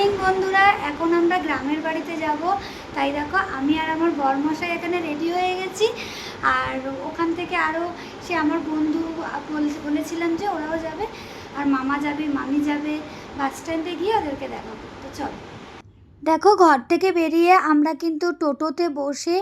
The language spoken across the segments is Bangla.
মর্নিং বন্ধুরা, এখন আমরা গ্রামের বাড়িতে যাব। তাই দেখো, আমি আর আমার বরমশাই এখানে রেডি হয়ে গেছি। আর ওখান থেকে আরও সে আমার বন্ধু বল- বলেছিলাম যে ওরাও যাবে। আর মামা যাবে, মামি যাবে বাস স্ট্যান্ডে গিয়ে ওদেরকে দেখাবো। তো চলো। দেখো, ঘর থেকে বেরিয়ে আমরা কিন্তু টোটোতে বসে,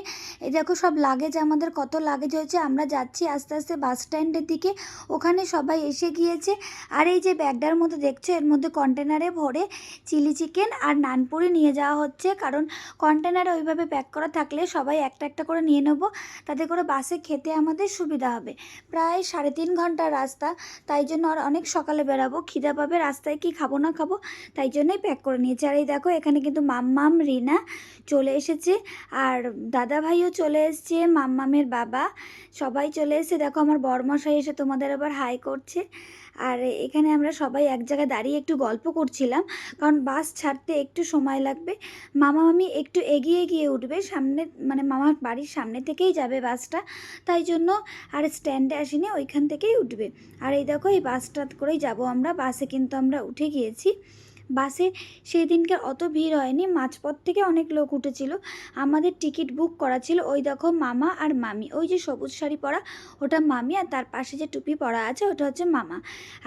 এই দেখো সব লাগেজ আমাদের কত লাগেজ হয়েছে, আমরা যাচ্ছি আস্তে আস্তে বাস স্ট্যান্ডের দিকে। ওখানে সবাই এসে গিয়েছে। আর এই যে ব্যাগটার মধ্যে দেখছ, এর মধ্যে কন্টেনারে ভরে চিলি চিকেন আর নানপুরি নিয়ে যাওয়া হচ্ছে। কারণ কন্টেনারে ওইভাবে প্যাক করা থাকলে সবাই একটা একটা করে নিয়ে নেব। তাতে করে বাসে খেতে আমাদের সুবিধা হবে। প্রায় সাড়ে তিন ঘণ্টার রাস্তা। তাই জন্য আর অনেক সকালে বেরাবো। খিদা পাবে, রাস্তায় কি খাব না খাব, তাই জন্যই প্যাক করে নিয়েছি। আর এই দেখো, এখানে কিন্তু মাম্মাম রিনা চলে এসেছে। আর দাদা ভাইও চলে এসছে, মাম্মামের বাবা। সবাই চলে এসেছে। দেখো আমার বরমশাই এসে তোমাদের আবার হাই করছে। আর এখানে আমরা সবাই এক জায়গায় দাঁড়িয়ে একটু গল্প করছিলাম, কারণ বাস ছাড়তে একটু সময় লাগবে। মামা মামি একটু এগিয়ে গিয়ে উঠবে, সামনে মানে মামার বাড়ির সামনে থেকেই যাবে বাসটা। তাই জন্য আর স্ট্যান্ডে আসিনি, ওইখান থেকেই উঠবে। আর এই দেখো এই বাসটা করেই যাব আমরা, বাসে কিন্তু আমরা উঠে গিয়েছি। বাসে সেই দিনকে অত ভিড় হয়নি, মাঝপথ থেকে অনেক লোক উঠেছিল। আমাদের টিকিট বুক করা ছিল ওই দেখো মামা আর মামি। ওই যে সবুজ শাড়ি পরা, ওটা মামি আর তার পাশে যে টুপি পরা আছে, ওটা হচ্ছে মামা।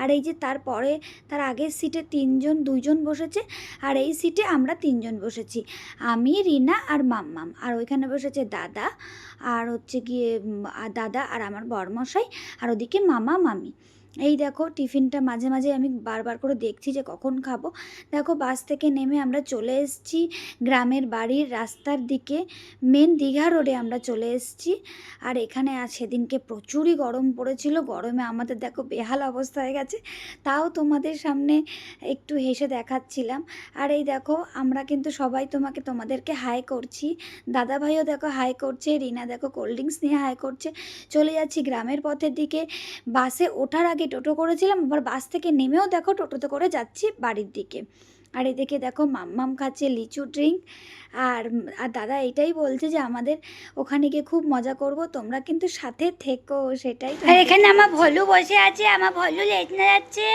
আর এই যে তারপরে তার আগের সিটে তিনজন, দুইজন বসেছে, আর এই সিটে আমরা তিনজন বসেছি। আমি, রিনা আর মাম্মাম। আর ওইখানে বসেছে দাদা, আর হচ্ছে গিয়ে দাদা আর আমার বরমশাই, আর ওদিকে মামা, মামি। এই দেখো টিফিনটা মাঝে মাঝে আমি বারবার করে দেখছি যে কখন খাব। দেখো বাস থেকে নেমে আমরা চলে এসেছি গ্রামের বাড়ির রাস্তার দিকে মেন দীঘা রোডে আমরা চলে এসেছি। আর এখানে আজ সেদিনকে প্রচুরই গরম পড়েছিল, গরমে আমাদের দেখো বেহাল অবস্থা হয়ে গেছে, তাও তোমাদের সামনে একটু হেসে দেখাচ্ছিলাম। আর এই দেখো আমরা কিন্তু সবাই তোমাকে, তোমাদেরকে হাই করছি। দাদা ভাইও দেখো হাই করছে, রিনা দেখো কোল্ড ড্রিঙ্কস নিয়ে হাই করছে। চলে যাচ্ছি গ্রামের পথের দিকে, বাসে ওঠার আগে টোটো করেছিলাম আবার বাস থেকে নেমেও দেখো টোটোতে করে যাচ্ছি বাড়ির দিকে। আর এদিকে দেখো মাম্মাম খাচ্ছে লিচু ড্রিঙ্ক। আর আর দাদা এটাই বলছে যে আমাদের ওখানে গিয়ে খুব মজা করব তোমরা কিন্তু সাথে থেকো সেটাই আর এখানে আমার ভলু বসে আছে আমার ভলু লেটনা যাচ্ছে।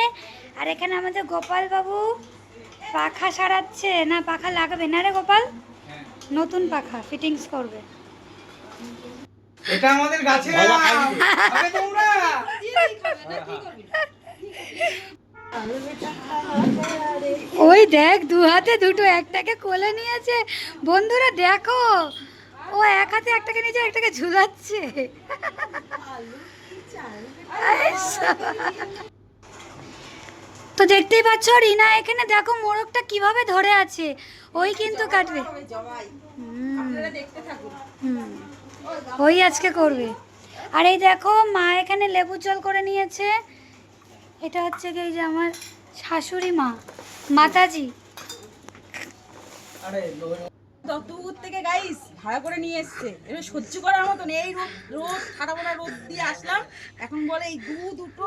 আর এখানে আমাদের গোপাল বাবু পাখা সারাচ্ছে। না পাখা লাগাবে না রে গোপাল? নতুন পাখা ফিটিংস করবে। এটা আমাদের গাছে আরে তোমরা! ওই দেখ, দু হাতে দুটো, একটাকে কোলে নিয়েছে। বন্ধুরা, দেখো, ও এক হাতে একটাকে নিয়েছে, একটাকে ঝুলাচ্ছে। তো দেখতেই পাচ্ছ, রিনা এখানে দেখো মোরগটা কীভাবে ধরে আছে। ওই কিন্তু কাটবে। ওই আজকে করবে। আর এই দেখো মা এখানে লেবু জল করে নিয়েছে। এটা হচ্ছে কি এই যে আমার শাশুড়ি মা মাতাজি। আরে তত থেকে গাইস ভাড়া করে নিয়ে এসছে। এবার সহ্য করার মতন এই রোদ রোদ ঠাড়া মোড়া রোদ দিয়ে আসলাম। এখন বলে এই দু দুটো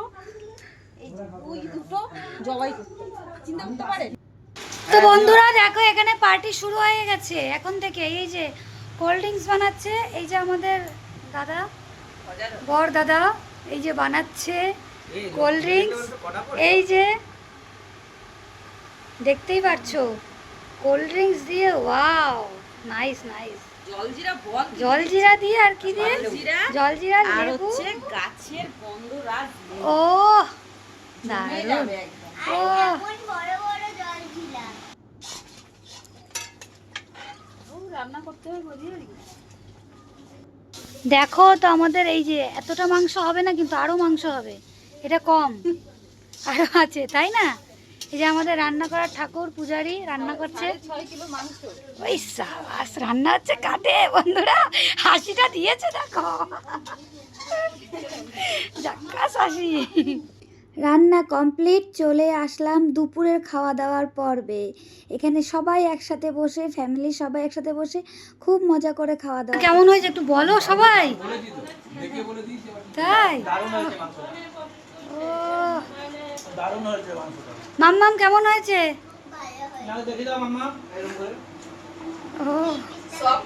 এই দুই দুটো জবাই করতে। চিন্তা করতে পারে? তো বন্ধুরা দেখো এখানে পার্টি শুরু হয়ে গেছে। এখন থেকে এই যে কোল্ড ড্রিঙ্কস বানাচ্ছে এই যে আমাদের দাদা। বর দাদা এই যে বানাচ্ছে কোল্ড ড্রিঙ্কস এই যে দেখতেই পারছ কোল্ড ড্রিঙ্কস দিয়ে ওয়াও নাইস নাইস। জলজিরা দিয়ে আর কি দিয়ে? জলজিরা? লেবু? গাছের গন্ধরাজ ও দারুণ। ও ও, রান্না করতে হবে বুঝলি দেখো তো আমাদের এই যে এতটা মাংস হবে না কিন্তু আরও মাংস হবে। এটা কম। আরও আছে তাই না? এই যে আমাদের রান্না করার ঠাকুর পূজারি রান্না করছে। ওই সাবাস রান্না হচ্ছে কাটে বন্ধুরা। হাসিটা দিয়েছে দেখো। যাক্কাস হাসি। রান্না কমপ্লিট চলে আসলাম দুপুরের খাওয়া দাওয়ার পর্বে। এখানে সবাই একসাথে বসে ফ্যামিলি সবাই একসাথে বসে খুব মজা করে খাওয়া দাওয়া কেমন হয়েছে একটু বলো সবাই। তাই? দারুণ হয়েছে ও। দারুণ হয়েছে মাংসটা। মাম্মাম কেমন হয়েছে? ও। সব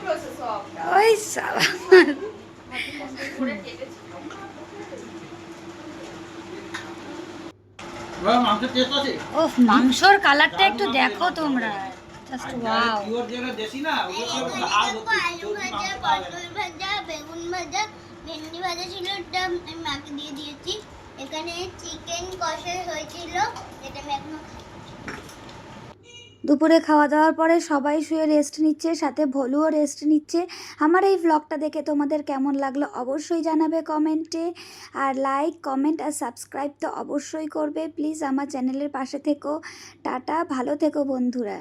বাবা, মাংসের কালারটা একটু দেখো তোমরা। জাস্ট ওয়াও আলু ভাজা। পটল ভাজা বেগুন ভাজা ভেন্ডি ভাজা ছিল ওটা আমি মাকে দিয়ে দিয়েছি। এখানে চিকেন কষা হয়েছিল এটা আমি এখনও দুপুরে খাওয়া দাওয়ার পরে সবাই শুয়ে রেস্ট নিচ্ছে, সাথে ভলুও রেস্ট নিচ্ছে। আমার এই ভ্লগটা দেখে তোমাদের কেমন লাগল অবশ্যই জানাবে কমেন্টে আর লাইক কমেন্ট আর সাবস্ক্রাইব তো অবশ্যই করবে। প্লিজ আমার চ্যানেলের পাশে থেকো। টাটা, ভালো থেকো বন্ধুরা।